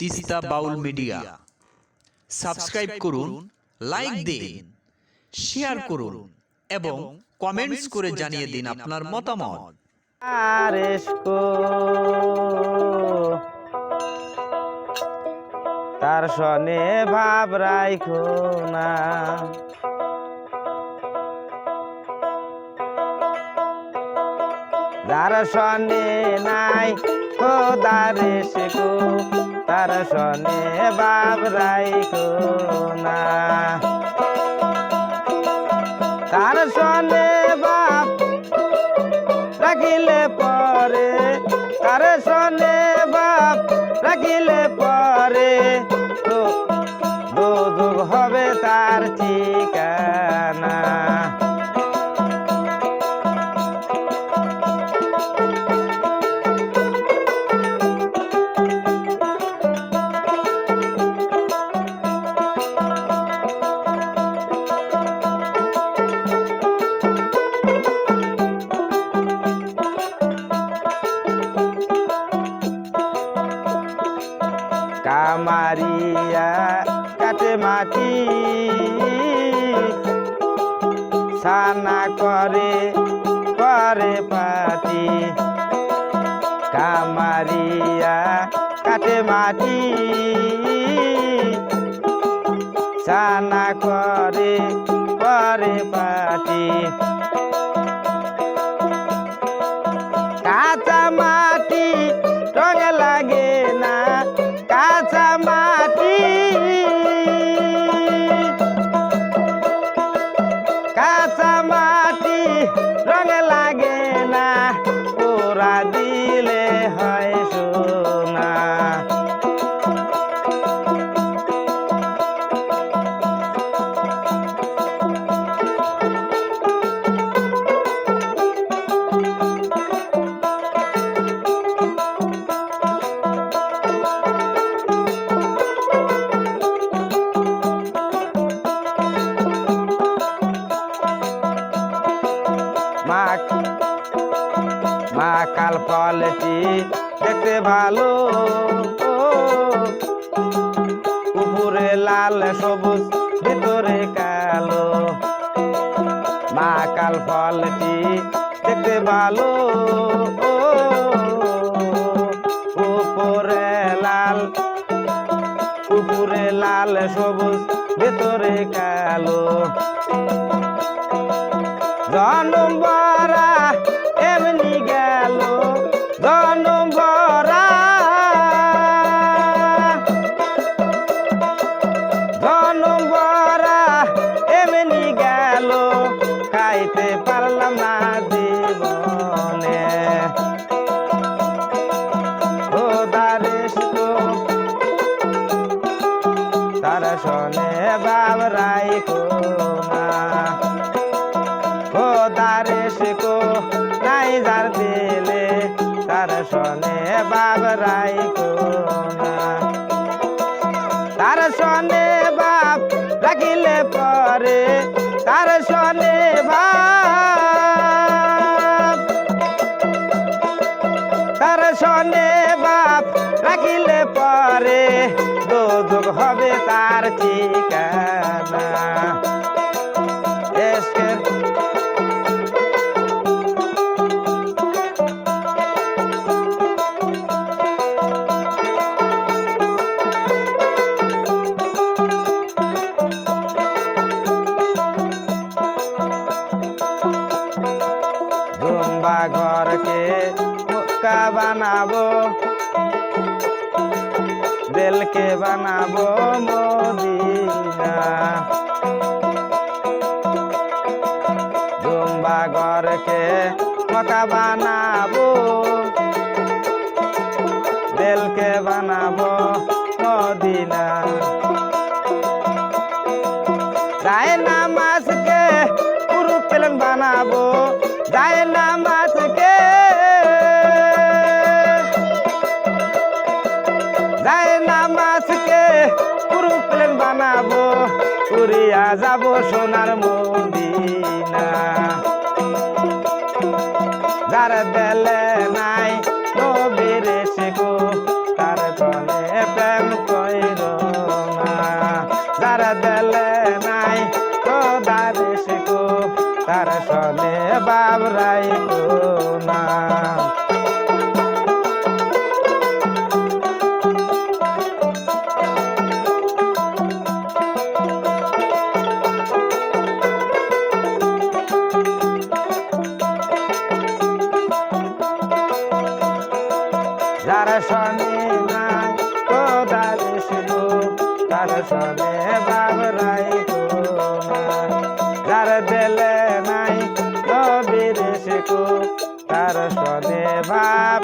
Teesta Baul media. Subscribe করুন like দিন share করুন এবং কমেন্টস করে জানিয়ে দিন আপনার মতামত। তার সনে ভাব রাইখো না। যার সনে নাই খোদার এসকো তার সনে ভাব রাইখো না। তার সনে বাপ রাখিলে পরে। তার সনে বাপ রাখিলে পরে। তো দুযোগ হবে তার ঠিকানা। কামারিয়া কাটে মাটি। সানা করে করে পাটি। কামারিয়া কাটে মাটি। সানা করে করে পাটি। কাল দেখতে ভালো। উপরে লাল, সবুজ, ভিতরে কালো। মা কাল ফলটি দেখতে ভালো। উপরে লাল উপরে লাল, সবুজ, ভিতরে কালো। জনম শোনে বাবরাই না খোদারে শিকো নাই যার দিলে, তার সনে বাবরাই না তার শোনে বাপ রাখিলে পরে, তার সনে দুযোগ হবে তার ঠিকানা এসকের জুম্বা মুক্কা বানাবো মদিনা? জুম্বা ঘরকে মকা বানাবো যাব সোনার মদিনা। যার দেলে নাই নবীর শেখো তার কলে প্রেম কইর না। যার দেলে নাই খোদার শেখো তার সলে বাবরাই না। তার সনে ভাব